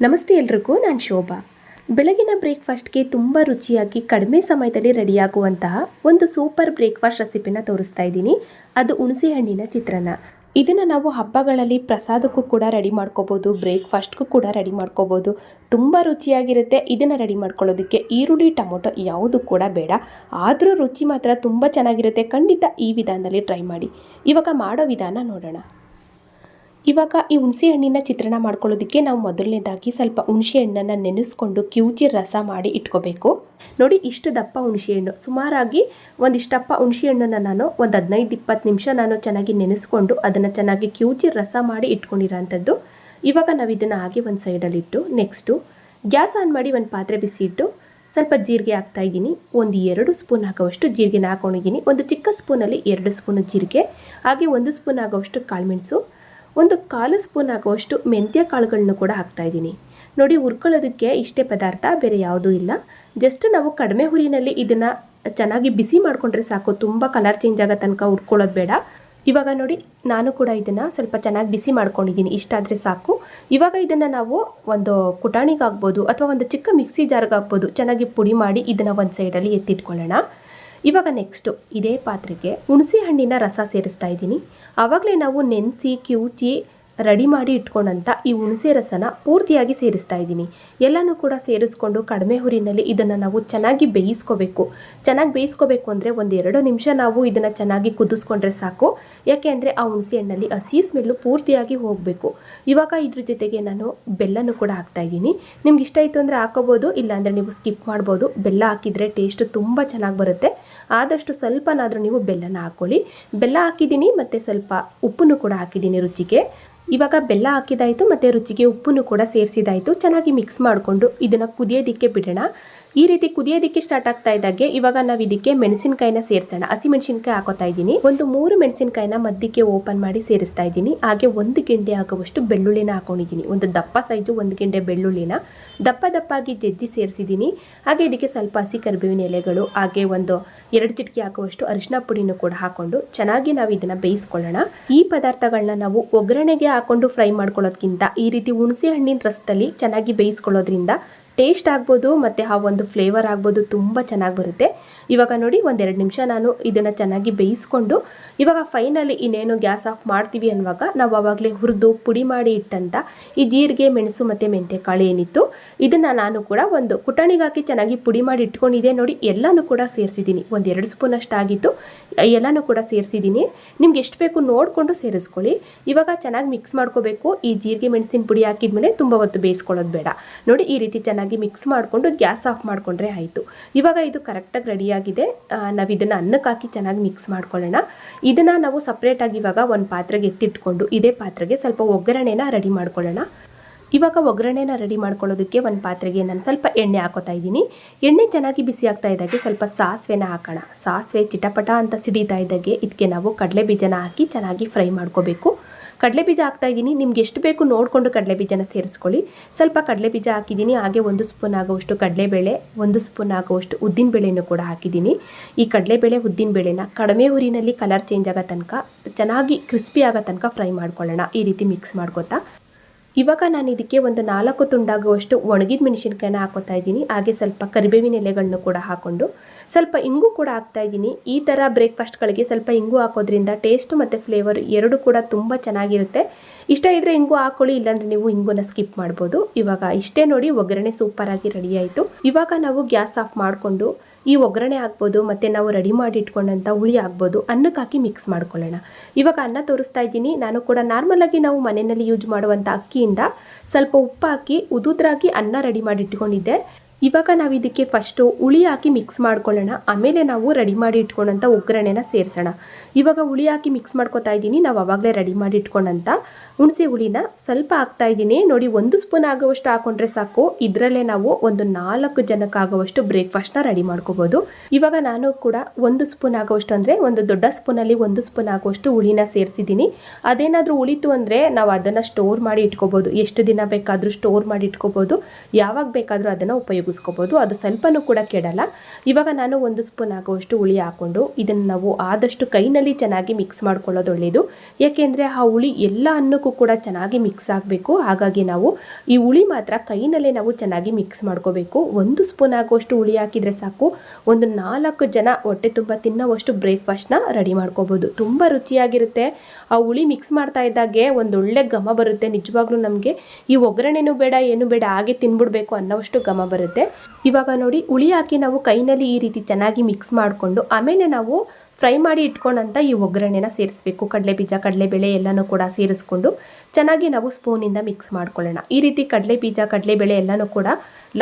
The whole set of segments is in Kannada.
ನಮಸ್ತೆ ಎಲ್ರಿಗೂ, ನಾನು ಶೋಭಾ. ಬೆಳಗಿನ ಬ್ರೇಕ್ಫಾಸ್ಟ್ಗೆ ತುಂಬ ರುಚಿಯಾಗಿ ಕಡಿಮೆ ಸಮಯದಲ್ಲಿ ರೆಡಿಯಾಗುವಂತಹ ಒಂದು ಸೂಪರ್ ಬ್ರೇಕ್ಫಾಸ್ಟ್ ರೆಸಿಪಿನ ತೋರಿಸ್ತಾ ಇದ್ದೀನಿ. ಅದು ಹುಣಸೆ ಹಣ್ಣಿನ ಚಿತ್ರಾನ್ನ. ಇದನ್ನು ನಾವು ಹಬ್ಬಗಳಲ್ಲಿ ಪ್ರಸಾದಕ್ಕೂ ಕೂಡ ರೆಡಿ ಮಾಡ್ಕೋಬೋದು, ಬ್ರೇಕ್ಫಾಸ್ಟ್ಗೂ ಕೂಡ ರೆಡಿ ಮಾಡ್ಕೋಬೋದು. ತುಂಬ ರುಚಿಯಾಗಿರುತ್ತೆ ಇದನ್ನು ರೆಡಿ ಮಾಡ್ಕೊಳ್ಳೋದಕ್ಕೆ. ಈರುಳ್ಳಿ, ಟೊಮೊಟೊ ಯಾವುದು ಕೂಡ ಬೇಡ. ಆದರೂ ರುಚಿ ಮಾತ್ರ ತುಂಬ ಚೆನ್ನಾಗಿರುತ್ತೆ. ಖಂಡಿತ ಈ ವಿಧಾನದಲ್ಲಿ ಟ್ರೈ ಮಾಡಿ. ಇವಾಗ ಮಾಡೋ ವಿಧಾನ ನೋಡೋಣ. ಇವಾಗ ಈ ಹುಣಸೆ ಹಣ್ಣಿನ ಚಿತ್ರಣ ಮಾಡ್ಕೊಳ್ಳೋದಕ್ಕೆ ನಾವು ಮೊದಲನೇದಾಗಿ ಸ್ವಲ್ಪ ಹುಣಸೆ ಹಣ್ಣನ್ನು ನೆನೆಸ್ಕೊಂಡು ಕಿವುಚಿ ರಸ ಮಾಡಿ ಇಟ್ಕೋಬೇಕು. ನೋಡಿ ಇಷ್ಟು ದಪ್ಪ ಹುಣಸೆ ಹಣ್ಣು. ಸುಮಾರಾಗಿ ಒಂದಿಷ್ಟಪ್ಪ ಹುಣಸೆ ಹಣ್ಣನ್ನು ನಾನು ಒಂದು ಹದಿನೈದು ಇಪ್ಪತ್ತು ನಿಮಿಷ ನಾನು ಚೆನ್ನಾಗಿ ನೆನೆಸ್ಕೊಂಡು ಅದನ್ನು ಚೆನ್ನಾಗಿ ಕಿವುಚಿ ರಸ ಮಾಡಿ ಇಟ್ಕೊಂಡಿರೋಂಥದ್ದು. ಇವಾಗ ನಾವು ಇದನ್ನು ಹಾಗೆ ಒಂದು ಸೈಡಲ್ಲಿಟ್ಟು ನೆಕ್ಸ್ಟು ಗ್ಯಾಸ್ ಆನ್ ಮಾಡಿ ಒಂದು ಪಾತ್ರೆ ಬಿಸಿ ಇಟ್ಟು, ಸ್ವಲ್ಪ ಜೀರಿಗೆ ಹಾಕ್ತಾ ಇದ್ದೀನಿ. ಒಂದು ಎರಡು ಸ್ಪೂನ್ ಹಾಕೋವಷ್ಟು ಜೀರಿಗೆನ ಹಾಕೊಂಡಿದ್ದೀನಿ ಒಂದು ಚಿಕ್ಕ ಸ್ಪೂನಲ್ಲಿ ಎರಡು ಸ್ಪೂನ್ ಜೀರಿಗೆ, ಹಾಗೆ ಒಂದು ಸ್ಪೂನ್ ಆಗೋವಷ್ಟು ಕಾಳುಮೆಣಸು ಒಂದು ಕಾಲು ಸ್ಪೂನ್ ಆಗುವಷ್ಟು ಮೆಂತ್ಯ ಕಾಳುಗಳನ್ನು ಕೂಡ ಹಾಕ್ತಾ ಇದ್ದೀನಿ. ನೋಡಿ, ಹುರ್ಕೊಳ್ಳೋದಕ್ಕೆ ಇಷ್ಟೇ ಪದಾರ್ಥ, ಬೇರೆ ಯಾವುದೂ ಇಲ್ಲ. ಜಸ್ಟ್ ನಾವು ಕಡಿಮೆ ಹುರಿನಲ್ಲಿ ಇದನ್ನು ಚೆನ್ನಾಗಿ ಬಿಸಿ ಮಾಡಿಕೊಂಡ್ರೆ ಸಾಕು. ತುಂಬ ಕಲರ್ ಚೇಂಜ್ ಆಗೋ ತನಕ ಹುರ್ಕೊಳ್ಳೋದು ಬೇಡ. ಇವಾಗ ನೋಡಿ, ನಾನು ಕೂಡ ಇದನ್ನು ಸ್ವಲ್ಪ ಚೆನ್ನಾಗಿ ಬಿಸಿ ಮಾಡ್ಕೊಂಡಿದ್ದೀನಿ. ಇಷ್ಟಾದರೆ ಸಾಕು. ಇವಾಗ ಇದನ್ನು ನಾವು ಒಂದು ಕುಟಾಣಿಗೆ ಆಗ್ಬೋದು ಅಥವಾ ಒಂದು ಚಿಕ್ಕ ಮಿಕ್ಸಿ ಜಾರ್ಗಾಗ್ಬೋದು. ಚೆನ್ನಾಗಿ ಪುಡಿ ಮಾಡಿ ಇದನ್ನು ಒಂದು ಸೈಡಲ್ಲಿ ಎತ್ತಿಟ್ಕೊಳ್ಳೋಣ. ಇವಾಗ ನೆಕ್ಸ್ಟು ಇದೇ ಪಾತ್ರೆಗೆ ಹುಣಸೆ ಹಣ್ಣಿನ ರಸ ಸೇರಿಸ್ತಾ ಇದ್ದೀನಿ. ಆವಾಗಲೇ ನಾವು ನೆನೆಸಿ ಕಿವುಚಿ ರೆಡಿ ಮಾಡಿ ಇಟ್ಕೊಂಡಂಥ ಈ ಹುಣಸೆ ರಸನ ಪೂರ್ತಿಯಾಗಿ ಸೇರಿಸ್ತಾ ಇದ್ದೀನಿ. ಎಲ್ಲನೂ ಕೂಡ ಸೇರಿಸ್ಕೊಂಡು ಕಡಿಮೆ ಹುರಿನಲ್ಲಿ ಇದನ್ನು ನಾವು ಚೆನ್ನಾಗಿ ಬೇಯಿಸ್ಕೋಬೇಕು. ಚೆನ್ನಾಗಿ ಬೇಯಿಸ್ಕೋಬೇಕು ಅಂದರೆ ಒಂದೆರಡು ನಿಮಿಷ ನಾವು ಇದನ್ನು ಚೆನ್ನಾಗಿ ಕುದಿಸ್ಕೊಂಡ್ರೆ ಸಾಕು. ಯಾಕೆ ಅಂದರೆ ಆ ಹುಣಸೆ ಹಣ್ಣಲ್ಲಿ ಹಸಿ ಸ್ಮೆಲ್ಲು ಪೂರ್ತಿಯಾಗಿ ಹೋಗಬೇಕು. ಇವಾಗ ಇದ್ರ ಜೊತೆಗೆ ನಾನು ಬೆಲ್ಲನೂ ಕೂಡ ಹಾಕ್ತಾ ಇದ್ದೀನಿ. ನಿಮ್ಗೆ ಇಷ್ಟ ಆಯಿತು ಅಂದರೆ ಹಾಕೋಬೋದು ಇಲ್ಲಾಂದರೆ ನೀವು ಸ್ಕಿಪ್ ಮಾಡ್ಬೋದು. ಬೆಲ್ಲ ಹಾಕಿದರೆ ಟೇಸ್ಟ್ ತುಂಬ ಚೆನ್ನಾಗಿ ಬರುತ್ತೆ. ಆದಷ್ಟು ಸ್ವಲ್ಪನಾದರೂ ನೀವು ಬೆಲ್ಲನ ಹಾಕ್ಕೊಳ್ಳಿ. ಬೆಲ್ಲ ಹಾಕಿದ್ದೀನಿ, ಮತ್ತು ಸ್ವಲ್ಪ ಉಪ್ಪನ್ನು ಕೂಡ ಹಾಕಿದ್ದೀನಿ ರುಚಿಗೆ. ಇವಾಗ ಬೆಲ್ಲ ಹಾಕಿದಾಯಿತು ಮತ್ತು ರುಚಿಗೆ ಉಪ್ಪನ್ನು ಕೂಡ ಸೇರಿಸಿದಾಯಿತು. ಚೆನ್ನಾಗಿ ಮಿಕ್ಸ್ ಮಾಡಿಕೊಂಡು ಇದನ್ನು ಕುದಿಯೋದಿಕ್ಕೆ ಬಿಡೋಣ. ಈ ರೀತಿ ಕುದಿಯೋದಕ್ಕೆ ಸ್ಟಾರ್ಟ್ ಆಗ್ತಾ ಇದ್ದಾಗೆ, ಇವಾಗ ನಾವು ಇದಕ್ಕೆ ಮೆಣಸಿನಕಾಯಿನ ಸೇರಿಸೋಣ. ಹಸಿ ಮೆಣಸಿನಕಾಯಿ ಹಾಕೋತಾ ಇದ್ದೀನಿ. ಒಂದು ಮೂರು ಮೆಣಸಿನಕಾಯಿನ ಮಧ್ಯಕ್ಕೆ ಓಪನ್ ಮಾಡಿ ಸೇರಿಸ್ತಾ ಇದ್ದೀನಿ. ಹಾಗೆ ಒಂದು ಗೆಂಡೆ ಆಗುವಷ್ಟು ಬೆಳ್ಳುಳ್ಳಿನ ಹಾಕೊಂಡಿದ್ದೀನಿ. ಒಂದು ದಪ್ಪ ಸೈಜು ಒಂದು ಗೆಂಡೆ ಬೆಳ್ಳುಳ್ಳಿನ ದಪ್ಪ ದಪ್ಪಾಗಿ ಜಜ್ಜಿ ಸೇರಿಸಿದ್ದೀನಿ. ಹಾಗೆ ಇದಕ್ಕೆ ಸ್ವಲ್ಪ ಹಸಿ ಕರಿಬೇವಿನ ಎಲೆಗಳು, ಹಾಗೆ ಒಂದು ಎರಡು ಚಿಟಕಿ ಹಾಕುವಷ್ಟು ಅರಿಶಿನ ಪುಡಿನೂ ಕೂಡ ಹಾಕೊಂಡು ಚೆನ್ನಾಗಿ ನಾವು ಇದನ್ನು ಬೇಯಿಸ್ಕೊಳ್ಳೋಣ. ಈ ಪದಾರ್ಥಗಳನ್ನ ನಾವು ಒಗ್ಗರಣೆಗೆ ಹಾಕೊಂಡು ಫ್ರೈ ಮಾಡ್ಕೊಳ್ಳೋದ್ಕಿಂತ ಈ ರೀತಿ ಹುಣಸೆ ಹಣ್ಣಿನ ರಸದಲ್ಲಿ ಚೆನ್ನಾಗಿ ಬೇಯಿಸ್ಕೊಳ್ಳೋದ್ರಿಂದ ಟೇಸ್ಟ್ ಆಗ್ಬೋದು ಮತ್ತು ಆ ಒಂದು ಫ್ಲೇವರ್ ಆಗ್ಬೋದು ತುಂಬ ಚೆನ್ನಾಗಿ ಬರುತ್ತೆ. ಇವಾಗ ನೋಡಿ ಒಂದೆರಡು ನಿಮಿಷ ನಾನು ಇದನ್ನು ಚೆನ್ನಾಗಿ ಬೇಯಿಸ್ಕೊಂಡು, ಇವಾಗ ಫೈನಲಿ ಇನ್ನೇನು ಗ್ಯಾಸ್ ಆಫ್ ಮಾಡ್ತೀವಿ ಅನ್ನುವಾಗ ನಾವು ಆವಾಗಲೇ ಹುರಿದು ಪುಡಿ ಮಾಡಿ ಇಟ್ಟಂಥ ಈ ಜೀರಿಗೆ, ಮೆಣಸು ಮತ್ತು ಮೆಂತ್ಯಕಾಳು ಏನಿತ್ತು, ಇದನ್ನು ನಾನು ಕೂಡ ಒಂದು ಕುಟಣಿಗಾಕಿ ಚೆನ್ನಾಗಿ ಪುಡಿ ಮಾಡಿ ಇಟ್ಕೊಂಡಿದ್ದೆ. ನೋಡಿ, ಎಲ್ಲನೂ ಕೂಡ ಸೇರಿಸಿದ್ದೀನಿ. ಒಂದೆರಡು ಎರಡು ಸ್ಪೂನ್ ಅಷ್ಟು ಆಗಿತ್ತು ಎಲ್ಲನೂ ಕೂಡ ಸೇರಿಸಿದ್ದೀನಿ. ನಿಮ್ಗೆ ಎಷ್ಟು ಬೇಕು ನೋಡಿಕೊಂಡು ಸೇರಿಸ್ಕೊಳ್ಳಿ. ಇವಾಗ ಚೆನ್ನಾಗಿ ಮಿಕ್ಸ್ ಮಾಡ್ಕೋಬೇಕು. ಈ ಜೀರಿಗೆ ಮೆಣಸಿನ ಪುಡಿ ಹಾಕಿದ್ಮೇಲೆ ತುಂಬ ಹೊತ್ತು ಬೇಯಿಸ್ಕೊಳ್ಳೋದು ಬೇಡ. ನೋಡಿ, ಈ ರೀತಿ ಚೆನ್ನಾಗಿ ಮಿಕ್ಸ್ ಮಾಡಿಕೊಂಡು ಗ್ಯಾಸ್ ಆಫ್ ಮಾಡಿಕೊಂಡ್ರೆ ಆಯಿತು. ಇವಾಗ ಇದು ಕರೆಕ್ಟಾಗಿ ರೆಡಿಯಾಗಿದೆ. ನಾವು ಇದನ್ನು ಅನ್ನಕ್ಕೆ ಹಾಕಿ ಚೆನ್ನಾಗಿ ಮಿಕ್ಸ್ ಮಾಡ್ಕೊಳ್ಳೋಣ. ಇದನ್ನು ನಾವು ಸಪ್ರೇಟಾಗಿ ಇವಾಗ ಒಂದು ಪಾತ್ರೆಗೆ ಎತ್ತಿಟ್ಕೊಂಡು, ಇದೇ ಪಾತ್ರೆಗೆ ಸ್ವಲ್ಪ ಒಗ್ಗರಣೆನ ರೆಡಿ ಮಾಡ್ಕೊಳ್ಳೋಣ. ಇವಾಗ ಒಗ್ಗರಣೆನ ರೆಡಿ ಮಾಡ್ಕೊಳ್ಳೋದಕ್ಕೆ ಒಂದು ಪಾತ್ರೆಗೆ ನಾನು ಸ್ವಲ್ಪ ಎಣ್ಣೆ ಹಾಕೋತಾ ಇದ್ದೀನಿ. ಎಣ್ಣೆ ಚೆನ್ನಾಗಿ ಬಿಸಿ ಆಗ್ತಾ ಇದ್ದಾಗೆ ಸ್ವಲ್ಪ ಸಾಸಿವೆನ ಹಾಕೋಣ. ಸಾಸಿವೆ ಚಿಟಪಟ ಅಂತ ಸಿಡಿತಾ ಇದ್ದಾಗೆ ಇದಕ್ಕೆ ನಾವು ಕಡಲೆ ಬೀಜನ ಹಾಕಿ ಚೆನ್ನಾಗಿ ಫ್ರೈ ಮಾಡ್ಕೋಬೇಕು. ಕಡಲೆ ಬೀಜ ಹಾಕ್ತಾ ಇದ್ದೀನಿ. ನಿಮ್ಗೆ ಎಷ್ಟು ಬೇಕು ನೋಡಿಕೊಂಡು ಕಡಲೆ ಬೀಜನ ಸೇರಿಸ್ಕೊಳ್ಳಿ. ಸ್ವಲ್ಪ ಕಡಲೆ ಬೀಜ ಹಾಕಿದ್ದೀನಿ. ಹಾಗೆ ಒಂದು ಸ್ಪೂನ್ ಆಗುವಷ್ಟು ಕಡಲೆಬೇಳೆ, ಒಂದು ಸ್ಪೂನ್ ಆಗುವಷ್ಟು ಉದ್ದಿನಬೇಳೆನೂ ಕೂಡ ಹಾಕಿದ್ದೀನಿ. ಈ ಕಡಲೆಬೇಳೆ ಉದ್ದಿನಬೇಳೆನ ಕಡಿಮೆ ಊರಿನಲ್ಲಿ ಕಲರ್ ಚೇಂಜ್ ಆಗೋ ತನಕ, ಚೆನ್ನಾಗಿ ಕ್ರಿಸ್ಪಿ ಆಗೋ ತನಕ ಫ್ರೈ ಮಾಡ್ಕೊಳ್ಳೋಣ. ಈ ರೀತಿ ಮಿಕ್ಸ್ ಮಾಡ್ಕೊತಾ. ಇವಾಗ ನಾನು ಇದಕ್ಕೆ ಒಂದು ನಾಲ್ಕು ತುಂಡಾಗುವಷ್ಟು ಒಣಗಿದ ಮೆಣಸಿನ್ಕಾಯಿನ ಹಾಕೋತಾ ಇದ್ದೀನಿ. ಹಾಗೆ ಸ್ವಲ್ಪ ಕರಿಬೇವಿನ ಎಲೆಗಳನ್ನು ಕೂಡ ಹಾಕ್ಕೊಂಡು ಸ್ವಲ್ಪ ಇಂಗು ಕೂಡ ಹಾಕ್ತಾ ಇದ್ದೀನಿ. ಈ ಥರ ಬ್ರೇಕ್ಫಾಸ್ಟ್ಗಳಿಗೆ ಸ್ವಲ್ಪ ಇಂಗು ಹಾಕೋದ್ರಿಂದ ಟೇಸ್ಟ್ ಮತ್ತು ಫ್ಲೇವರ್ ಎರಡು ಕೂಡ ತುಂಬ ಚೆನ್ನಾಗಿರುತ್ತೆ. ಇಷ್ಟ ಇದ್ದರೆ ಇಂಗು ಹಾಕೊಳ್ಳಿ, ಇಲ್ಲಾಂದರೆ ನೀವು ಇಂಗುನ ಸ್ಕಿಪ್ ಮಾಡ್ಬೋದು. ಇವಾಗ ಇಷ್ಟೇ ನೋಡಿ ಒಗ್ಗರಣೆ ಸೂಪರಾಗಿ ರೆಡಿ ಆಯಿತು. ಇವಾಗ ನಾವು ಗ್ಯಾಸ್ ಆಫ್ ಮಾಡಿಕೊಂಡು ಈ ಒಗ್ಗರಣೆ ಆಗ್ಬೋದು, ಮತ್ತು ನಾವು ರೆಡಿ ಮಾಡಿ ಇಟ್ಕೊಂಡಂಥ ಹುಳಿ ಆಗ್ಬೋದು ಅನ್ನಕ್ಕೆ ಹಾಕಿ ಮಿಕ್ಸ್ ಮಾಡ್ಕೊಳ್ಳೋಣ. ಇವಾಗ ಅನ್ನ ತೋರಿಸ್ತಾ ಇದ್ದೀನಿ. ನಾನು ಕೂಡ ನಾರ್ಮಲಾಗಿ ನಾವು ಮನೆಯಲ್ಲಿ ಯೂಸ್ ಮಾಡುವಂಥ ಅಕ್ಕಿಯಿಂದ ಸ್ವಲ್ಪ ಉಪ್ಪು ಹಾಕಿ, ಉದುದ್ರಾಗಿ ಅನ್ನ ರೆಡಿ ಮಾಡಿ ಇಟ್ಕೊಂಡಿದ್ದೆ. ಇವಾಗ ನಾವು ಇದಕ್ಕೆ ಫಸ್ಟು ಹುಳಿ ಹಾಕಿ ಮಿಕ್ಸ್ ಮಾಡ್ಕೊಳ್ಳೋಣ. ಆಮೇಲೆ ನಾವು ರೆಡಿ ಮಾಡಿ ಇಟ್ಕೊಂಡಂಥ ಒಗ್ಗರಣೆನ ಸೇರಿಸೋಣ. ಇವಾಗ ಹುಳಿ ಹಾಕಿ ಮಿಕ್ಸ್ ಮಾಡ್ಕೊತಾ ಇದ್ದೀನಿ. ನಾವು ಅವಾಗಲೇ ರೆಡಿ ಮಾಡಿ ಇಟ್ಕೊಂಡಂಥ ಹುಣಸೆ ಹುಳಿನ ಸ್ವಲ್ಪ ಹಾಕ್ತಾ ಇದ್ದೀನಿ. ನೋಡಿ, ಒಂದು ಸ್ಪೂನ್ ಆಗುವಷ್ಟು ಹಾಕೊಂಡ್ರೆ ಸಾಕು. ಇದರಲ್ಲೇ ನಾವು ಒಂದು ನಾಲ್ಕು ಜನಕ್ಕೆ ಆಗುವಷ್ಟು ಬ್ರೇಕ್ಫಾಸ್ಟ್ನ ರೆಡಿ ಮಾಡ್ಕೋಬೋದು. ಇವಾಗ ನಾನು ಕೂಡ ಒಂದು ಸ್ಪೂನ್ ಆಗುವಷ್ಟು ಅಂದರೆ ಒಂದು ದೊಡ್ಡ ಸ್ಪೂನಲ್ಲಿ ಒಂದು ಸ್ಪೂನ್ ಆಗುವಷ್ಟು ಹುಳಿನ ಸೇರಿಸಿದ್ದೀನಿ. ಅದೇನಾದರೂ ಉಳಿತು ಅಂದರೆ ನಾವು ಅದನ್ನು ಸ್ಟೋರ್ ಮಾಡಿ ಇಟ್ಕೋಬೋದು. ಎಷ್ಟು ದಿನ ಬೇಕಾದರೂ ಸ್ಟೋರ್ ಮಾಡಿ ಇಟ್ಕೋಬೋದು. ಯಾವಾಗ ಬೇಕಾದರೂ ಅದನ್ನು ಉಪಯೋಗಿಸ್ಬೋದು. ಉಪಯೋಗಿಸ್ಕೋಬೋದು ಅದು ಸ್ವಲ್ಪನೂ ಕೂಡ ಕೆಡಲ್ಲ. ಇವಾಗ ನಾನು ಒಂದು ಸ್ಪೂನ್ ಆಗುವಷ್ಟು ಹುಳಿ ಹಾಕ್ಕೊಂಡು ಇದನ್ನು ನಾವು ಆದಷ್ಟು ಕೈನಲ್ಲಿ ಚೆನ್ನಾಗಿ ಮಿಕ್ಸ್ ಮಾಡ್ಕೊಳ್ಳೋದು ಒಳ್ಳೆಯದು ಯಾಕೆಂದರೆ ಆ ಹುಳಿ ಎಲ್ಲ ಅನ್ನಕ್ಕೂ ಕೂಡ ಚೆನ್ನಾಗಿ ಮಿಕ್ಸ್ ಆಗಬೇಕು. ಹಾಗಾಗಿ ನಾವು ಈ ಹುಳಿ ಮಾತ್ರ ಕೈನಲ್ಲೇ ನಾವು ಚೆನ್ನಾಗಿ ಮಿಕ್ಸ್ ಮಾಡ್ಕೋಬೇಕು. ಒಂದು ಸ್ಪೂನ್ ಆಗುವಷ್ಟು ಹುಳಿ ಹಾಕಿದರೆ ಸಾಕು. ಒಂದು ನಾಲ್ಕು ಜನ ಹೊಟ್ಟೆ ತುಂಬ ತಿನ್ನೋವಷ್ಟು ಬ್ರೇಕ್ಫಾಸ್ಟ್ನ ರೆಡಿ ಮಾಡ್ಕೋಬೋದು. ತುಂಬ ರುಚಿಯಾಗಿರುತ್ತೆ. ಆ ಹುಳಿ ಮಿಕ್ಸ್ ಮಾಡ್ತಾ ಇದ್ದಾಗೆ ಒಂದು ಒಳ್ಳೆ ಘಮ ಬರುತ್ತೆ. ನಿಜವಾಗ್ಲೂ ನಮಗೆ. ಈ ಒಗ್ಗರಣೆನೂ ಬೇಡ, ಏನು ಬೇಡ, ಹಾಗೆ ತಿನ್ಬಿಡ್ಬೇಕು ಅನ್ನೋವಷ್ಟು ಘಮ ಬರುತ್ತೆ. ಇವಾಗ ನೋಡಿ, ಹುಳಿ ಹಾಕಿ ನಾವು ಕೈನಲ್ಲಿ ಈ ರೀತಿ ಚೆನ್ನಾಗಿ ಮಿಕ್ಸ್ ಮಾಡಿಕೊಂಡು, ಆಮೇಲೆ ನಾವು ಫ್ರೈ ಮಾಡಿ ಇಟ್ಕೊಂಡಂಥ ಈ ಒಗ್ಗರಣೆನ ಸೇರಿಸಬೇಕು. ಕಡಲೆ ಬೀಜ ಕಡಲೆಬೇಳೆ ಎಲ್ಲನೂ ಕೂಡ ಸೇರಿಸ್ಕೊಂಡು ಚೆನ್ನಾಗಿ ನಾವು ಸ್ಪೂನಿಂದ ಮಿಕ್ಸ್ ಮಾಡ್ಕೊಳ್ಳೋಣ. ಈ ರೀತಿ ಕಡಲೆ ಬೀಜ ಕಡಲೆಬೇಳೆ ಎಲ್ಲನೂ ಕೂಡ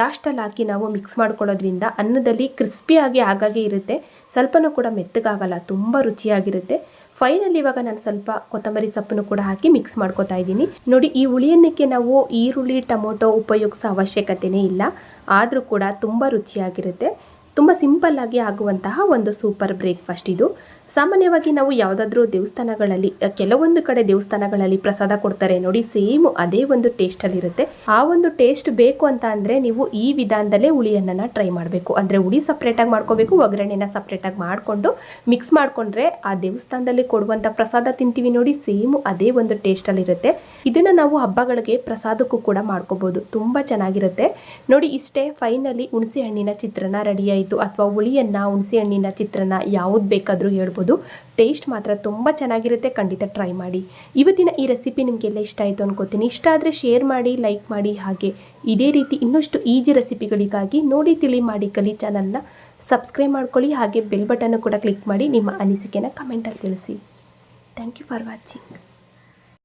ಲಾಸ್ಟಲ್ಲಿ ಹಾಕಿ ನಾವು ಮಿಕ್ಸ್ ಮಾಡ್ಕೊಳ್ಳೋದ್ರಿಂದ ಅನ್ನದಲ್ಲಿ ಕ್ರಿಸ್ಪಿಯಾಗಿ ಆಗಾಗೆ ಇರುತ್ತೆ. ಸ್ವಲ್ಪನೂ ಕೂಡ ಮೆತ್ತಗಾಗಲ್ಲ, ತುಂಬ ರುಚಿಯಾಗಿರುತ್ತೆ. ಫೈನಲ್ ಇವಾಗ ನಾನು ಸ್ವಲ್ಪ ಕೊತ್ತಂಬರಿ ಸೊಪ್ಪನ್ನು ಕೂಡ ಹಾಕಿ ಮಿಕ್ಸ್ ಮಾಡ್ಕೊತಾ ಇದ್ದೀನಿ. ನೋಡಿ, ಈ ಹುಳಿಯನ್ನಕ್ಕೆ ನಾವು ಈರುಳ್ಳಿ, ಟೊಮೊಟೊ ಉಪಯೋಗಿಸೋ ಅವಶ್ಯಕತೆನೇ ಇಲ್ಲ. ಆದರೂ ಕೂಡ ತುಂಬ ರುಚಿಯಾಗಿರುತ್ತೆ. ತುಂಬ ಸಿಂಪಲ್ ಆಗಿ ಆಗುವಂತಹ ಒಂದು ಸೂಪರ್ ಬ್ರೇಕ್ಫಾಸ್ಟ್ ಇದು. ಸಾಮಾನ್ಯವಾಗಿ ನಾವು ಯಾವುದಾದ್ರೂ ದೇವಸ್ಥಾನಗಳಲ್ಲಿ ಕೆಲವೊಂದು ಕಡೆ ದೇವಸ್ಥಾನಗಳಲ್ಲಿ ಪ್ರಸಾದ ಕೊಡ್ತಾರೆ ನೋಡಿ, ಸೇಮ್ ಅದೇ ಒಂದು ಟೇಸ್ಟಲ್ಲಿರುತ್ತೆ ಆ ಒಂದು ಟೇಸ್ಟ್ ಬೇಕು ಅಂತ ಅಂದರೆ ನೀವು ಈ ವಿಧಾನದಲ್ಲೇ ಹುಳಿಯನ್ನ ಟ್ರೈ ಮಾಡಬೇಕು. ಅಂದರೆ ಹುಳಿ ಸಪ್ರೇಟಾಗಿ ಮಾಡ್ಕೋಬೇಕು, ಒಗ್ಗರಣೆನ ಸಪ್ರೇಟಾಗಿ ಮಾಡಿಕೊಂಡು ಮಿಕ್ಸ್ ಮಾಡಿಕೊಂಡ್ರೆ ಆ ದೇವಸ್ಥಾನದಲ್ಲಿ ಕೊಡುವಂಥ ಪ್ರಸಾದ ತಿಂತೀವಿ ನೋಡಿ, ಸೇಮ್ ಅದೇ ಒಂದು ಟೇಸ್ಟಲ್ಲಿರುತ್ತೆ ಇದನ್ನು ನಾವು ಹಬ್ಬಗಳಿಗೆ ಪ್ರಸಾದಕ್ಕೂ ಕೂಡ ಮಾಡ್ಕೋಬೋದು. ತುಂಬ ಚೆನ್ನಾಗಿರುತ್ತೆ. ನೋಡಿ, ಇಷ್ಟೇ ಫೈನಲಿ ಹುಣಸೆ ಹಣ್ಣಿನ ಚಿತ್ರನ ರೆಡಿ ಆಯಿತು ಅಥವಾ ಹುಳಿಯನ್ನ ಹುಣಸೆ ಹಣ್ಣಿನ ಚಿತ್ರನ ಯಾವುದು ಬೇಕಾದರೂ ಹೇಳ್ಬೋದು. ಟೇಸ್ಟ್ ಮಾತ್ರ ತುಂಬ ಚೆನ್ನಾಗಿರುತ್ತೆ. ಖಂಡಿತ ಟ್ರೈ ಮಾಡಿ. ಇವತ್ತಿನ ಈ ರೆಸಿಪಿ ನಿಮಗೆಲ್ಲ ಇಷ್ಟ ಆಯಿತು ಅನ್ಕೋತೀನಿ. ಇಷ್ಟ ಆದರೆ ಶೇರ್ ಮಾಡಿ ಲೈಕ್ ಮಾಡಿ, ಹಾಗೆ ಇದೇ ರೀತಿ ಇನ್ನಷ್ಟು ಈಜಿ ರೆಸಿಪಿಗಳಿಗಾಗಿ ನೋಡಿ, ತಿಳಿ, ಮಾಡಿ ಕಲಿ ಚಾನಲ್ನ ಸಬ್ಸ್ಕ್ರೈಬ್ ಮಾಡ್ಕೊಳ್ಳಿ. ಹಾಗೆ ಬೆಲ್ ಬಟನ್ನು ಕೂಡ ಕ್ಲಿಕ್ ಮಾಡಿ ನಿಮ್ಮ ಅನಿಸಿಕೆನ ಕಮೆಂಟಲ್ಲಿ ತಿಳಿಸಿ. Thank you for watching